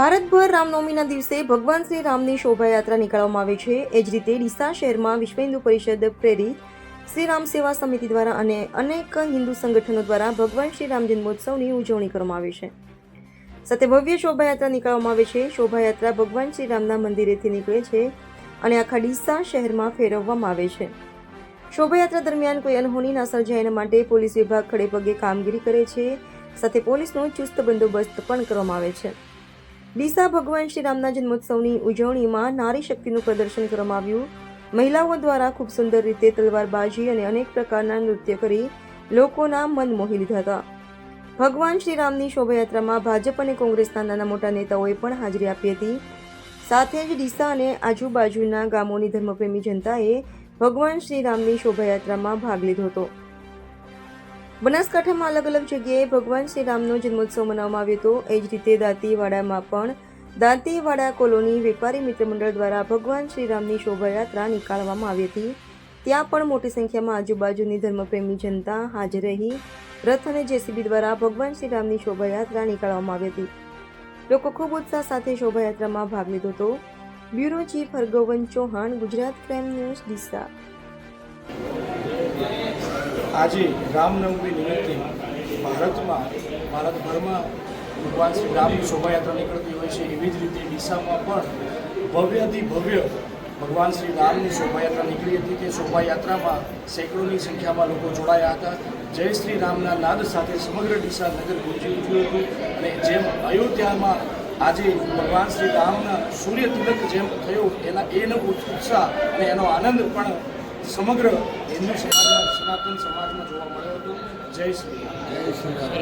ભારતભર રામનવમીના દિવસે ભગવાન શ્રી રામની શોભાયાત્રા નીકાળવામાં આવે છે. એ જ રીતે ડીસા શહેરમાં વિશ્વ હિન્દુ પરિષદ પ્રેરિત શ્રી રામ સેવા સમિતિ દ્વારા અને અનેક હિન્દુ સંગઠનો દ્વારા ભગવાન શ્રી રામ જન્મોત્સવની ઉજવણી કરવામાં આવે છે. સાથે ભવ્ય શોભાયાત્રા નીકાળવામાં આવે છે. શોભાયાત્રા ભગવાન શ્રી રામના મંદિરેથી નીકળે છે અને આખા ડીસા શહેરમાં ફેરવવામાં આવે છે. શોભાયાત્રા દરમિયાન કોઈ અનહોની ના સર્જાય માટે પોલીસ વિભાગ ખડે પગે કામગીરી કરે છે. સાથે પોલીસનો ચુસ્ત બંદોબસ્ત પણ કરવામાં આવે છે. ડીસા ભગવાન શ્રી રામના જન્મોત્સવની ઉજવણીમાં નારી શક્તિનું પ્રદર્શન કરવામાં આવ્યું. મહિલાઓ દ્વારા ખૂબ સુંદર રીતે તલવારબાજી અને અનેક પ્રકારના નૃત્ય કરી લોકોના મન મોહી લીધા હતા. ભગવાન શ્રી રામની શોભાયાત્રામાં ભાજપ અને કોંગ્રેસના નાના મોટા નેતાઓએ પણ હાજરી આપી હતી. સાથે જ ડીસા અને આજુબાજુના ગામોની ધર્મપ્રેમી જનતાએ ભગવાન શ્રી રામની શોભાયાત્રામાં ભાગ લીધો હતો. બનાસકાંઠામાં અલગ અલગ જગ્યાએ ભગવાન શ્રી રામનો જન્મોત્સવ મનાવવામાં આવ્યો હતો. એ જ રીતે દાંતીવાડામાં પણ દાંતીવાડા કોલોની વેપારી મિત્ર મંડળ દ્વારા ભગવાન શ્રી રામની શોભાયાત્રા નીકાળવામાં આવી હતી. ત્યાં પણ મોટી સંખ્યામાં આજુબાજુની ધર્મપ્રેમી જનતા હાજર રહી. રથ અને જેસીબી દ્વારા ભગવાન શ્રી રામની શોભાયાત્રા નીકાળવામાં આવી હતી. લોકો ખૂબ ઉત્સાહ સાથે શોભાયાત્રામાં ભાગ લીધો હતો. Bureau chief Hargovan Chauhan, Gujarat crime news, Deesa આજે રામનવમી નિમિત્તે ભારતમાં, ભારતભરમાં ભગવાન શ્રી રામની શોભાયાત્રા નીકળતી હોય છે. એવી જ રીતે ડીસામાં પણ ભવ્યથી ભવ્ય ભગવાન શ્રી રામની શોભાયાત્રા નીકળી હતી તે શોભાયાત્રામાં સેંકડોની સંખ્યામાં લોકો જોડાયા હતા. જય શ્રી રામના નાદ સાથે સમગ્ર ડીસા નગર ગુંજી ઉઠ્યું હતું અને જેમ અયોધ્યામાં આજે ભગવાન શ્રી રામના સૂર્ય તિલક જેમ થયો, એના એનો ઉત્સાહ અને એનો આનંદ પણ સમગ્ર હિન્દુ સમાજમાં સનાતન સમાજમાં જોવા મળ્યો હતો. જય શ્રી રામ.